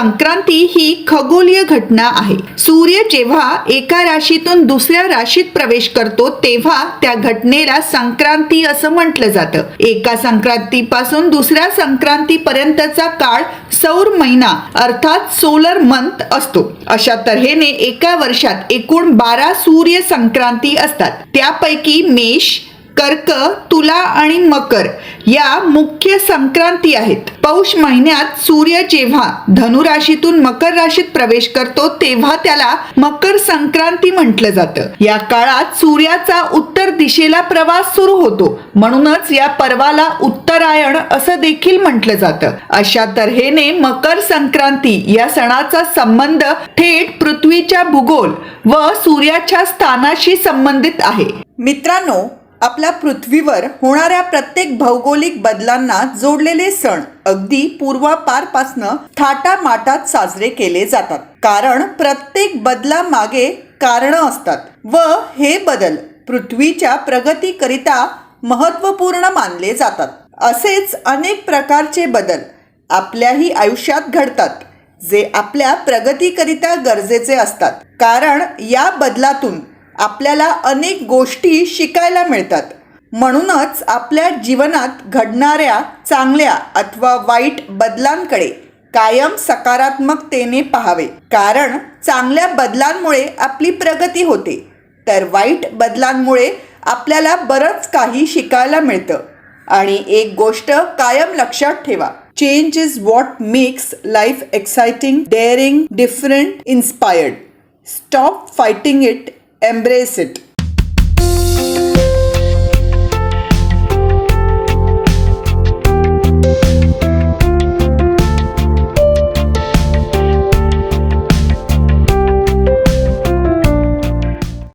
संक्रांती ही खगोलीय घटना आहे. सूर्य जेव्हा एका राशीतून दुसऱ्या राशीत प्रवेश करतो तेव्हा त्या घटनेला संक्रांती असं म्हटलं जातं. एका संक्रांतीपासून दुसऱ्या संक्रांती पर्यंतचा काळ सौर महिना अर्थात सोलर मंथ असतो. अशा तऱ्हेने एका वर्षात एकूण बारा सूर्य संक्रांती असतात. त्यापैकी मेष कर्क तुला आणि मकर या मुख्य संक्रांती आहेत. पौष महिन्यात सूर्य जेव्हा धनुराशीतून मकर राशीत प्रवेश करतो तेव्हा त्याला मकर संक्रांती म्हटलं जातं. या काळात सूर्याचा उत्तर दिशेला प्रवास सुरू होतो. म्हणूनच या पर्वाला उत्तरायण असं देखील म्हटलं जातं. अशा तऱ्हेने मकर संक्रांती या सणाचा संबंध थेट पृथ्वीच्या भूगोल व सूर्याच्या स्थानाशी संबंधित आहे. मित्रांनो आपल्या पृथ्वीवर होणाऱ्या प्रत्येक भौगोलिक बदलांना जोडलेले सण अगदी पूर्वापारपासनं थाटामाटात साजरे केले जातात. कारण प्रत्येक बदलामागे कारणं असतात व हे बदल पृथ्वीच्या प्रगतीकरिता महत्त्वपूर्ण मानले जातात. असेच अनेक प्रकारचे बदल आपल्याही आयुष्यात घडतात जे आपल्या प्रगतीकरिता गरजेचे असतात. कारण या बदलातून आपल्याला अनेक गोष्टी शिकायला मिळतात. म्हणूनच आपल्या जीवनात घडणाऱ्या चांगल्या अथवा वाईट बदलांकडे कायम सकारात्मकतेने पाहावे. कारण चांगल्या बदलांमुळे आपली प्रगती होते. तर वाईट बदलांमुळे आपल्याला बरंच काही शिकायला मिळतं. आणि एक गोष्ट कायम लक्षात ठेवा. Change is what makes life exciting daring different inspired stop fighting it embrace it